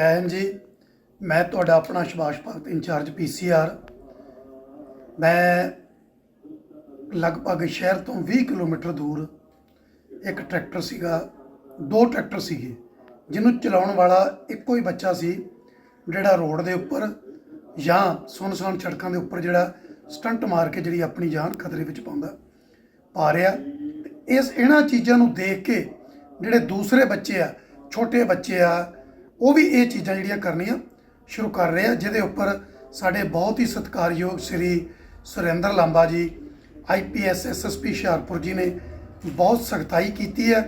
ਜੈ ਹਿੰਦ ਜੀ, ਮੈਂ ਤੁਹਾਡਾ ਆਪਣਾ ਸੁਭਾਸ਼ ਭਗਤ ਇੰਚਾਰਜ ਪੀਸੀਆਰ ਮੈਂ ਲਗਭਗ ਸ਼ਹਿਰ ਤੋਂ 20 ਕਿਲੋਮੀਟਰ ਦੂਰ ਇੱਕ ਟਰੈਕਟਰ ਸੀਗਾ, ਦੋ ਟਰੈਕਟਰ ਸੀਗੇ, ਜਿਹਨੂੰ ਚਲਾਉਣ ਵਾਲਾ ਇੱਕੋ ਹੀ ਬੱਚਾ ਸੀ, ਜਿਹੜਾ ਰੋਡ ਦੇ ਉੱਪਰ ਜਾਂ ਸੁੰਨਸਾਨ ਸੜਕਾਂ ਦੇ ਉੱਪਰ ਜਿਹੜਾ ਸਟੰਟ ਮਾਰ ਕੇ ਜਿਹੜੀ ਆਪਣੀ ਜਾਨ ਖਤਰੇ ਵਿੱਚ ਪਾਉਂਦਾ, ਪਾ ਰਿਹਾ। ਇਸ ਇਹਨਾਂ ਚੀਜ਼ਾਂ ਨੂੰ ਦੇਖ ਕੇ ਜਿਹੜੇ ਦੂਸਰੇ ਬੱਚੇ ਆ, ਛੋਟੇ ਬੱਚੇ ਆ ਉਹ ਵੀ ਇਹ ਚੀਜ਼ਾਂ ਜਿਹੜੀਆਂ ਕਰਨੀਆਂ ਸ਼ੁਰੂ ਕਰ ਰਹੇ ਆ, ਜਿਹਦੇ ਉੱਪਰ ਸਾਡੇ ਬਹੁਤ ਹੀ ਸਤਿਕਾਰਯੋਗ ਸ੍ਰੀ ਸੁਰਿੰਦਰ ਲਾਂਬਾ ਜੀ ਆਈਪੀਐਸ ਐਸਐਸਪੀ ਹੁਸ਼ਿਆਰਪੁਰ ਜੀ ਨੇ ਬਹੁਤ ਸਖਤਾਈ ਕੀਤੀ ਹੈ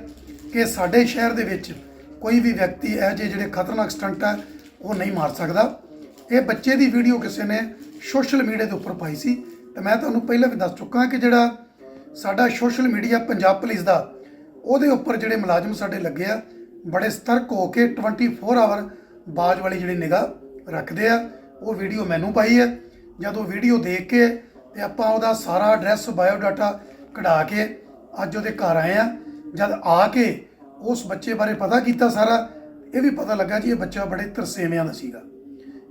ਕਿ ਸਾਡੇ ਸ਼ਹਿਰ ਦੇ ਵਿੱਚ ਕੋਈ ਵੀ ਵਿਅਕਤੀ ਇਹ ਜਿਹੇ ਜਿਹੜੇ ਖਤਰਨਾਕ ਸਟੰਟ ਹੈ ਉਹ ਨਹੀਂ ਮਾਰ ਸਕਦਾ। ਇਹ ਬੱਚੇ ਦੀ ਵੀਡੀਓ ਕਿਸੇ ਨੇ ਸੋਸ਼ਲ ਮੀਡੀਆ ਦੇ ਉੱਪਰ ਪਾਈ ਸੀ। ਤੇ ਮੈਂ ਤੁਹਾਨੂੰ ਪਹਿਲਾਂ ਵੀ ਦੱਸ ਚੁੱਕਾ ਕਿ ਜਿਹੜਾ ਸਾਡਾ ਸੋਸ਼ਲ ਮੀਡੀਆ, ਪੰਜਾਬ ਪੁਲਿਸ ਦਾ, ਉਹਦੇ ਉੱਪਰ ਜਿਹੜੇ ਮੁਲਾਜ਼ਮ ਸਾਡੇ ਲੱਗੇ ਆ ਬੜੇ ਸਤਰਕ ਹੋ ਕੇ 24 ਆਵਰ ਬਾਜ ਵਾਲੀ ਜਿਹੜੀ ਨਿਗਾਹ ਰੱਖਦੇ ਆ, ਉਹ ਵੀਡੀਓ ਮੈਨੂੰ ਪਾਈ ਹੈ। ਜਦੋਂ ਵੀਡੀਓ ਦੇਖ ਕੇ ਤੇ ਆਪਾਂ ਉਹਦਾ ਸਾਰਾ ਐਡਰੈਸ ਬਾਇਓ ਡਾਟਾ ਕਢਾ ਕੇ ਅੱਜ ਉਹਦੇ ਘਰ ਆਏ ਆ। ਜਦ ਆ ਕੇ ਉਸ ਬੱਚੇ ਬਾਰੇ ਪਤਾ ਕੀਤਾ ਸਾਰਾ, ਇਹ ਵੀ ਪਤਾ ਲੱਗਾ ਜੀ ਇਹ ਬੱਚਾ ਬੜੇ ਤਰਸੇਵਿਆਂ ਦਾ ਸੀਗਾ।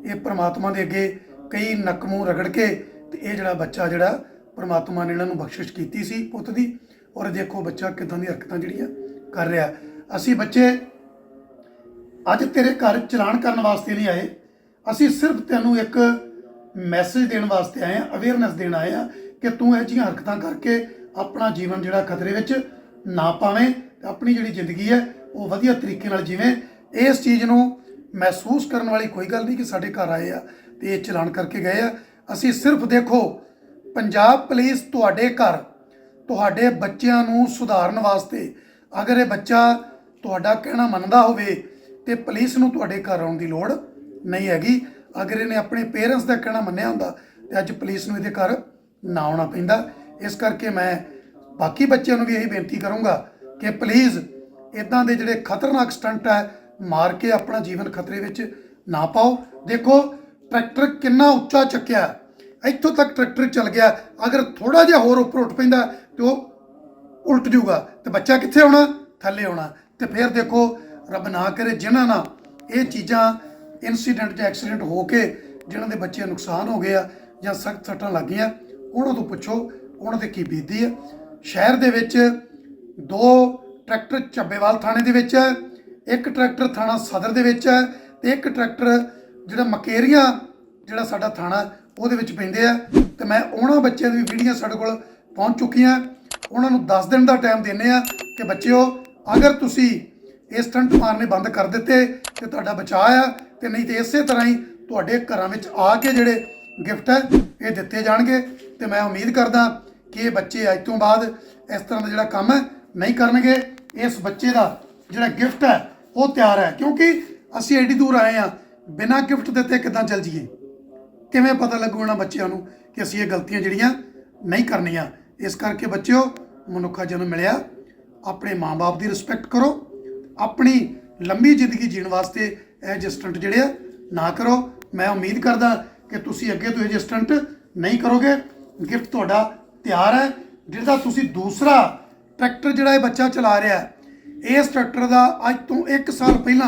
ਇਹ ਪ੍ਰਮਾਤਮਾ ਦੇ ਅੱਗੇ ਕਈ ਨੱਕ ਰਗੜ ਕੇ ਤੇ ਇਹ ਜਿਹੜਾ ਬੱਚਾ ਜਿਹੜਾ, ਪ੍ਰਮਾਤਮਾ ਨੇ ਇਹਨਾਂ ਨੂੰ ਬਖਸ਼ਿਸ਼ ਕੀਤੀ ਸੀ ਪੁੱਤ ਦੀ। ਔਰ ਦੇਖੋ ਬੱਚਾ ਕਿਦਾਂ ਦੀ ਹਰਕਤਾਂ ਜਿਹੜੀਆਂ ਕਰ ਰਿਹਾ। ਅਸੀਂ ਬੱਚੇ ਅੱਜ ਤੇਰੇ ਘਰ ਚਲਾਨ ਕਰਨ ਵਾਸਤੇ ਨਹੀਂ ਆਏ। ਅਸੀਂ ਸਿਰਫ ਤੈਨੂੰ ਇੱਕ ਮੈਸੇਜ ਦੇਣ ਵਾਸਤੇ ਆਏ ਆ ਅਵੇਅਰਨੈਸ ਦੇਣ ਆਏ ਆ ਕਿ ਤੂੰ ਇਹ ਜਿਹੀਆਂ ਹਰਕਤਾਂ ਕਰਕੇ ਆਪਣਾ ਜੀਵਨ ਜਿਹੜਾ ਖਤਰੇ ਵਿੱਚ ਨਾ ਪਾਵੇਂ ਤੇ ਆਪਣੀ ਜਿਹੜੀ ਜ਼ਿੰਦਗੀ ਹੈ, ਉਹ ਵਧੀਆ ਤਰੀਕੇ ਨਾਲ ਜਿਵੇਂ। ਇਸ ਚੀਜ਼ ਨੂੰ ਮਹਿਸੂਸ ਕਰਨ ਵਾਲੀ ਕੋਈ ਗੱਲ ਨਹੀਂ ਕਿ ਸਾਡੇ ਘਰ ਆਏ ਆ ਤੇ ਇਹ ਚਲਾਨ ਕਰਕੇ ਗਏ ਆ। ਅਸੀਂ ਸਿਰਫ ਦੇਖੋ, ਪੰਜਾਬ ਪੁਲਿਸ ਤੁਹਾਡੇ ਘਰ, ਤੁਹਾਡੇ ਬੱਚਿਆਂ ਨੂੰ ਸੁਧਾਰਨ ਵਾਸਤੇ, ਅਗਰ ਇਹ ਬੱਚਾ ਤੁਹਾਡਾ ਕਹਿਣਾ ਮੰਨਦਾ ਹੋਵੇ ਤੇ ਪੁਲਿਸ ਨੂੰ ਤੁਹਾਡੇ ਘਰ ਆਉਣ ਦੀ ਲੋੜ ਨਹੀਂ ਹੈਗੀ। ਅਗਰ ਇਹਨੇ ਆਪਣੇ ਪੇਰੈਂਟਸ ਦਾ ਕਹਿਣਾ ਮੰਨਿਆ ਹੁੰਦਾ, ਤੇ ਅੱਜ ਪੁਲਿਸ ਨੂੰ ਇਹਦੇ ਘਰ ਨਾ ਆਉਣਾ ਪੈਂਦਾ। ਇਸ ਕਰਕੇ ਮੈਂ ਬਾਕੀ ਬੱਚਿਆਂ ਨੂੰ ਵੀ ਇਹੀ ਬੇਨਤੀ ਕਰੂੰਗਾ ਕਿ ਪਲੀਜ਼ ਇਦਾਂ ਦੇ ਜਿਹੜੇ ਖਤਰਨਾਕ ਸਟੰਟ ਹੈ ਮਾਰ ਕੇ ਆਪਣਾ ਜੀਵਨ ਖਤਰੇ ਵਿੱਚ ਨਾ ਪਾਓ। ਦੇਖੋ, ਟਰੈਕਟਰ ਕਿੰਨਾ ਉੱਚਾ ਚੱਕਿਆ। ਇੱਥੋਂ ਤੱਕ ਟਰੈਕਟਰ ਚੱਲ ਗਿਆ। ਅਗਰ ਥੋੜਾ ਜਿਹਾ ਹੋਰ ਉੱਪਰ ਉੱਠ ਪੈਂਦਾ, ਤੇ ਉਹ ਉਲਟ ਜਾਊਗਾ। ਤੇ ਬੱਚਾ ਕਿੱਥੇ ਆਉਣਾ? ਥੱਲੇ ਆਉਣਾ। ਤੇ ਫਿਰ ਦੇਖੋ, ਰੱਬ ਨਾ ਕਰੇ ਜਿਨ੍ਹਾਂ ਨਾਲ ਇਹ ਚੀਜ਼ਾਂ ਇਨਸੀਡੈਂਟ ਜਾਂ ਐਕਸੀਡੈਂਟ ਹੋ ਕੇ ਜਿਨ੍ਹਾਂ ਦੇ ਬੱਚੇ ਨੁਕਸਾਨ ਹੋ ਗਿਆ ਜਾਂ ਸਖਤ ਸੱਟਾਂ ਲੱਗੀਆਂ, ਉਹਨਾਂ ਤੋਂ ਪੁੱਛੋ, ਉਹਨਾਂ ਤੇ ਕੀ ਬੀਤੀ ਹੈ ਸ਼ਹਿਰ ਦੇ ਵਿੱਚ ਦੋ ਟਰੈਕਟਰ ਚੱਬੇਵਾਲ ਥਾਣੇ ਦੇ ਵਿੱਚ ਹੈ ਇੱਕ ਟਰੈਕਟਰ ਥਾਣਾ ਸਦਰ ਦੇ ਵਿੱਚ ਹੈ ਤੇ ਇੱਕ ਟਰੈਕਟਰ ਜਿਹੜਾ ਮਕੇਰੀਆਂ ਜਿਹੜਾ ਸਾਡਾ ਥਾਣਾ ਉਹਦੇ ਵਿੱਚ ਪੈਂਦੇ ਆ। ਤੇ ਮੈਂ ਉਹਨਾਂ ਬੱਚਿਆਂ ਦੀ ਵੀਡੀਓ ਸਾਡੇ ਕੋਲ ਪਹੁੰਚ ਚੁੱਕੀਆਂ ਉਹਨਾਂ ਨੂੰ 10 ਦਿਨ ਦਾ ਟਾਈਮ ਦਿੰਨੇ ਆ ਕਿ ਬੱਚਿਓ ਅਗਰ ਤੁਸੀਂ ਇਹ ਸਟੰਟ ਮਾਰਨੇ ਬੰਦ ਕਰ ਦਿੱਤੇ ਤੇ ਤੁਹਾਡਾ ਬਚਾਅ ਆ ਤੇ ਨਹੀਂ ਤੇ ਇਸੇ ਤਰ੍ਹਾਂ ਹੀ ਤੁਹਾਡੇ ਘਰਾਂ ਵਿੱਚ ਆ ਕੇ ਜਿਹੜੇ ਗਿਫਟ ਹੈ ਇਹ ਦਿੱਤੇ ਜਾਣਗੇ। ਤੇ ਮੈਂ ਉਮੀਦ ਕਰਦਾ ਕਿ ਇਹ ਬੱਚੇ ਅੱਜ ਤੋਂ ਬਾਅਦ ਇਸ ਤਰ੍ਹਾਂ ਦਾ ਜਿਹੜਾ ਕੰਮ ਹੈ ਨਹੀਂ ਕਰਨਗੇ, ਇਸ ਬੱਚੇ ਦਾ ਜਿਹੜਾ ਗਿਫਟ ਹੈ ਉਹ ਤਿਆਰ ਹੈ ਕਿਉਂਕਿ ਅਸੀਂ ਐਡੀ ਦੂਰ ਆਏ ਆ, ਬਿਨਾਂ ਗਿਫਟ ਦਿੱਤੇ ਕਿਦਾਂ ਚੱਲ ਜੀਏ ਕਿਵੇਂ ਪਤਾ ਲੱਗੂ ਇਹਨਾਂ ਬੱਚਿਆਂ ਨੂੰ ਕਿ ਅਸੀਂ ਇਹ ਗਲਤੀਆਂ ਜਿਹੜੀਆਂ ਨਹੀਂ ਕਰਨੀਆਂ? ਇਸ ਕਰਕੇ ਬੱਚਿਓ, ਮਨੁੱਖਾ ਜਨਮ ਮਿਲਿਆ। ਆਪਣੇ ਮਾਪੇ ਦੀ ਰਿਸਪੈਕਟ ਕਰੋ, ਆਪਣੀ ਲੰਬੀ ਜ਼ਿੰਦਗੀ ਜੀਣ ਵਾਸਤੇ ਇਹ ਜਿਹੇ ਜਿਹੜੇ ਆ, ਨਾ ਕਰੋ। ਮੈਂ ਉਮੀਦ ਕਰਦਾ ਕਿ ਤੁਸੀਂ ਅੱਗੇ ਤੋਂ ਇਹ ਜਿਹੇ ਨਹੀਂ ਕਰੋਗੇ। ਗਿਫਟ ਤੁਹਾਡਾ ਤਿਆਰ ਹੈ ਜਿਹਦਾ ਤੁਸੀਂ ਦੂਸਰਾ ਟਰੈਕਟਰ ਜਿਹੜਾ ਇਹ ਬੱਚਾ ਚਲਾ ਰਿਹਾ ਹੈ, ਇਸ ਟਰੈਕਟਰ ਦਾ ਅੱਜ ਤੋਂ 1 ਸਾਲ ਪਹਿਲਾਂ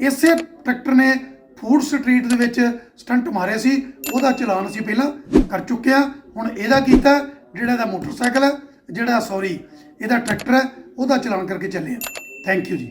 ਇਸੇ ਟਰੈਕਟਰ ਨੇ ਫੂਡ ਸਟਰੀਟ ਦੇ ਵਿੱਚ ਸਟੰਟ ਮਾਰੇ ਸੀ। ਉਹਦਾ ਚਲਾਨ ਅਸੀਂ ਪਹਿਲਾਂ ਕਰ ਚੁੱਕੇ ਹਾਂ। ਹੁਣ ਇਹਦਾ ਕੀਤਾ ਜਿਹੜਾ ਦਾ ਮੋਟਰਸਾਈਕਲ ਹੈ, ਜਿਹੜਾ ਸੌਰੀ ਇਹਦਾ ਟਰੈਕਟਰ ਹੈ ਉਹਦਾ ਚਲਾਨ ਕਰਕੇ ਚੱਲੇ ਆ ਥੈਂਕ ਯੂ ਜੀ।